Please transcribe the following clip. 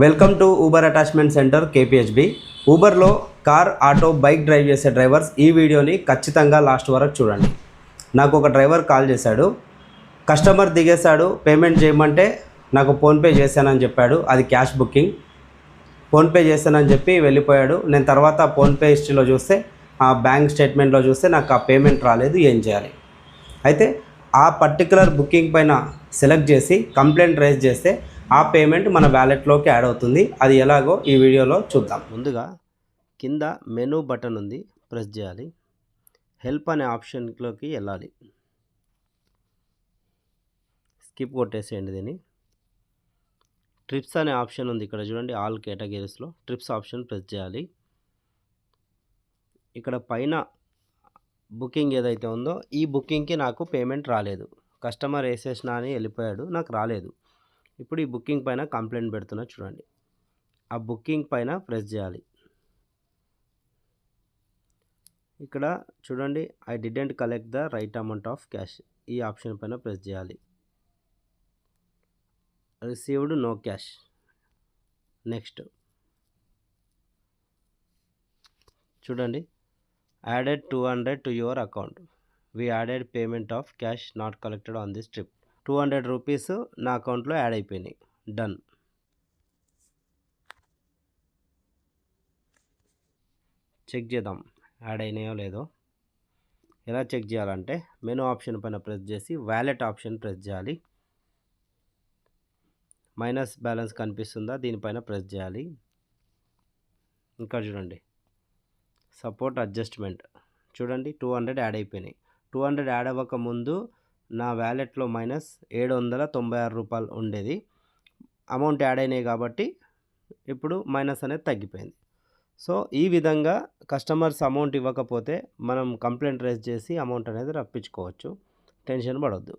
Welcome to Uber attachment centre KPHB ఊబర్లో car auto bike drive చేసే drivers ఈ వీడియోని ఖచ్చితంగా లాస్ట్ వరకు చూడండి. నాకు ఒక డ్రైవర్ కాల్ చేశాడు. కస్టమర్ దిగేశాడు. పేమెంట్ చేయమంటే నాకు ఫోన్పే చేశానని చెప్పాడు. అది క్యాష్ బుకింగ్. ఫోన్పే చేశానని చెప్పి వెళ్ళిపోయాడు. నేను తర్వాత ఫోన్పే హిస్టరీలో చూస్తే ఆ బ్యాంక్ స్టేట్మెంట్లో చూస్తే నాకు ఆ పేమెంట్ రాలేదు. ఏం చేయాలి? అయితే ఆ పర్టికులర్ బుకింగ్ పైన సెలెక్ట్ చేసి కంప్లైంట్ రైజ్ చేస్తే ఆ పేమెంట్ మన వ్యాలెట్లోకి యాడ్ అవుతుంది. అది ఎలాగో ఈ వీడియోలో చూద్దాం. ముందుగా కింద మెనూ బటన్ ఉంది ప్రెస్ చేయాలి. హెల్ప్ అనే ఆప్షన్లోకి వెళ్ళాలి. స్కిప్ కొట్టేసేయండి దీన్ని. ట్రిప్స్ అనే ఆప్షన్ ఉంది ఇక్కడ చూడండి ఆల్ కేటగిరీస్లో. ట్రిప్స్ ఆప్షన్ ప్రెస్ చేయాలి. ఇక్కడ పైన బుకింగ్ ఏదైతే ఉందో ఈ బుకింగ్కి నాకు పేమెంట్ రాలేదు. కస్టమర్ వేసేసిన అని వెళ్ళిపోయాడు నాకు రాలేదు. ఇప్పుడు ఈ బుకింగ్ పైన కంప్లైంట్ పెడుతున్నా చూడండి. ఆ బుకింగ్ పైన ప్రెస్ చేయాలి. ఇక్కడ చూడండి I didn't collect the right amount of cash ఈ ఆప్షన్ పైన ప్రెస్ చేయాలి. Received no cash next. చూడండి added two hundred to your account we added payment of cash not collected on this trip two hundred rupees నా అకౌంట్లో add అయిపోయినాయి. Done. Check చేద్దాం. Add అయినాయో లేదో. ఎలా చెక్ చేయాలంటే మెనూ ఆప్షన్ పైన ప్రెస్ చేసి వ్యాలెట్ ఆప్షన్ ప్రెస్ చేయాలి. మైనస్ బ్యాలెన్స్ కనిపిస్తుందా? దీనిపైన ప్రెస్ చేయాలి. ఇంకా చూడండి. Support adjustment. చూడండి టూ హండ్రెడ్ యాడ్ అయిపోయినాయి. టూ హండ్రెడ్ యాడ్ అవ్వక ముందు నా వ్యాలెట్లో మైనస్ ఏడు వందల తొంభై ఆరు రూపాయలు ఉండేది. అమౌంట్ యాడ్ అయినాయి కాబట్టి ఇప్పుడు మైనస్ అనేది తగ్గిపోయింది. సో ఈ విధంగా కస్టమర్స్ అమౌంట్ ఇవ్వకపోతే మనం కంప్లైంట్ రైజ్ చేసి అమౌంట్ అనేది రప్పించుకోవచ్చు. టెన్షన్ పడవద్దు